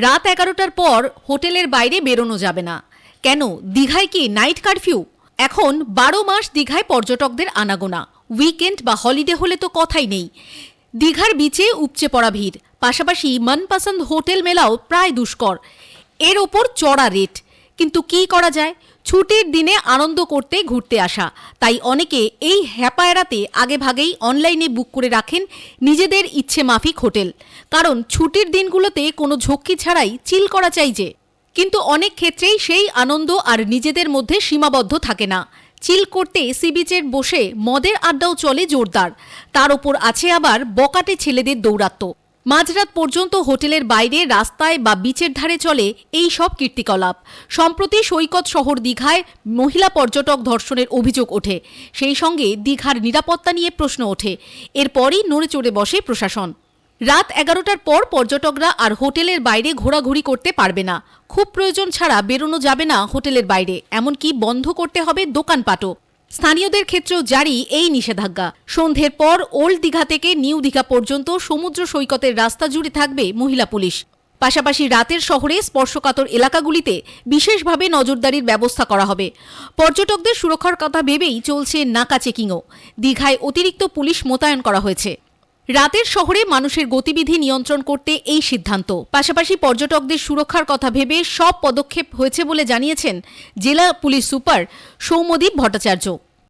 রাত এগারোটার পর হোটেলের বাইরে বেরোনো যাবে না। কেন? দীঘায় কি নাইট কারফিউ? এখন বারো মাস দীঘায় পর্যটকদের আনাগোনা। উইকেন্ড বা হলিডে হলে তো কথাই নেই। দীঘার বিচে উপচে পড়া ভিড়। পাশাপাশি মনপসন্দ হোটেল মেলাও প্রায় দুষ্কর। এর ওপর চড়া রেট। কিন্তু কি করা যায়? ছুটির দিনে আনন্দ করতে ঘুরতে আসা। তাই অনেকে এই হ্যাপা এড়াতে আগে ভাগেই অনলাইনে বুক করে রাখেন নিজেদের ইচ্ছে মাফিক হোটেল। কারণ ছুটির দিনগুলোতে কোনো ঝক্কি ছাড়াই চিল করা চাই যে। কিন্তু অনেক ক্ষেত্রেই সেই আনন্দ আর নিজেদের মধ্যে সীমাবদ্ধ থাকে না। চিল করতে সি বিচের বসে মদের আড্ডাও চলে জোরদার। তার ওপর আছে আবার বকাটে ছেলেদের দৌরাত্ম্য। মাঝরাত পর্যন্ত হোটেলের বাইরে, রাস্তায় বা বিচের ধারে চলে এই সব কীর্তিকলাপ। সম্প্রতি সৈকত শহর দীঘায় মহিলা পর্যটক ধর্ষণের অভিযোগ ওঠে। সেই সঙ্গে দীঘার নিরাপত্তা নিয়ে প্রশ্ন ওঠে। এরপরই নড়ে চড়ে বসে প্রশাসন। রাত এগারোটার পর পর্যটকরা আর হোটেলের বাইরে ঘোরাঘুরি করতে পারবে না। খুব প্রয়োজন ছাড়া বেরোনো যাবে না হোটেলের বাইরে। এমনকি বন্ধ করতে হবে দোকানপাটও। স্থানীয়দের ক্ষেত্রেও জারি এই নিষেধাজ্ঞা। সন্ধ্যের পর ওল্ড দীঘা থেকে নিউ দীঘা পর্যন্ত সমুদ্র সৈকতের রাস্তা জুড়ে থাকবে মহিলা পুলিশ। পাশাপাশি রাতের শহরে স্পর্শকাতর এলাকাগুলিতে বিশেষভাবে নজরদারির ব্যবস্থা করা হবে। পর্যটকদের সুরক্ষার কথা ভেবেই চলছে নাকা চেকিংও। দীঘায় অতিরিক্ত পুলিশ মোতায়েন করা হয়েছে। রাতের শহরে মানুষের গতিবিধি নিয়ন্ত্রণ করতে এই সিদ্ধান্ত। পাশাপাশি পর্যটকদের সুরক্ষার কথা ভেবে সব পদক্ষেপ হয়েছে বলে জানিয়েছেন জেলা পুলিশ সুপার সৌমদীপ ভট্টাচার্য।